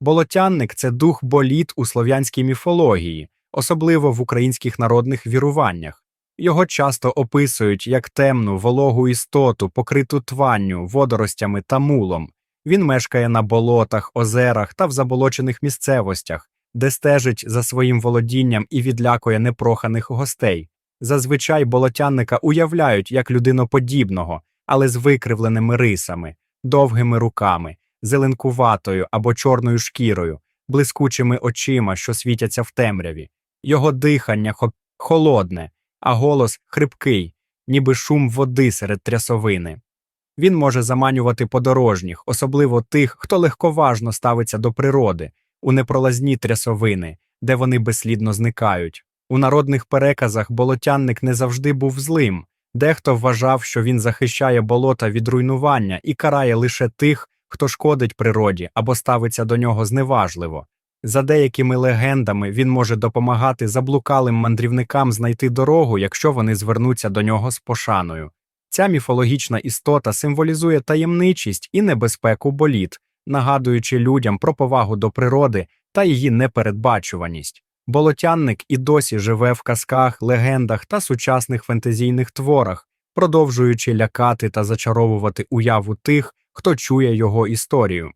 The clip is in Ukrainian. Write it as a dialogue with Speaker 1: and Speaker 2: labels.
Speaker 1: Болотянник це дух боліт у слов'янській міфології, особливо в українських народних віруваннях. Його часто описують як темну, вологу істоту, покриту тванню, водоростями та мулом. Він мешкає на болотах, озерах та в заболочених місцевостях, де стежить за своїм володінням і відлякує непроханих гостей. Зазвичай болотянника уявляють як людиноподібного, але з викривленими рисами, довгими руками, зеленкуватою або чорною шкірою, блискучими очима, що світяться в темряві. Його дихання хо- холодне, а голос хрипкий, ніби шум води серед трясовини. Він може заманювати подорожніх, особливо тих, хто легковажно ставиться до природи, у непролазні трясовини, де вони безслідно зникають. У народних переказах болотянник не завжди був злим. Дехто вважав, що він захищає болота від руйнування і карає лише тих, хто шкодить природі або ставиться до нього зневажливо. За деякими легендами він може допомагати заблукалим мандрівникам знайти дорогу, якщо вони звернуться до нього з пошаною. Ця міфологічна істота символізує таємничість і небезпеку боліт, нагадуючи людям про повагу до природи та її непередбачуваність. Болотянник і досі живе в казках, легендах та сучасних фентезійних творах, продовжуючи лякати та зачаровувати уяву тих, хто чує його історію.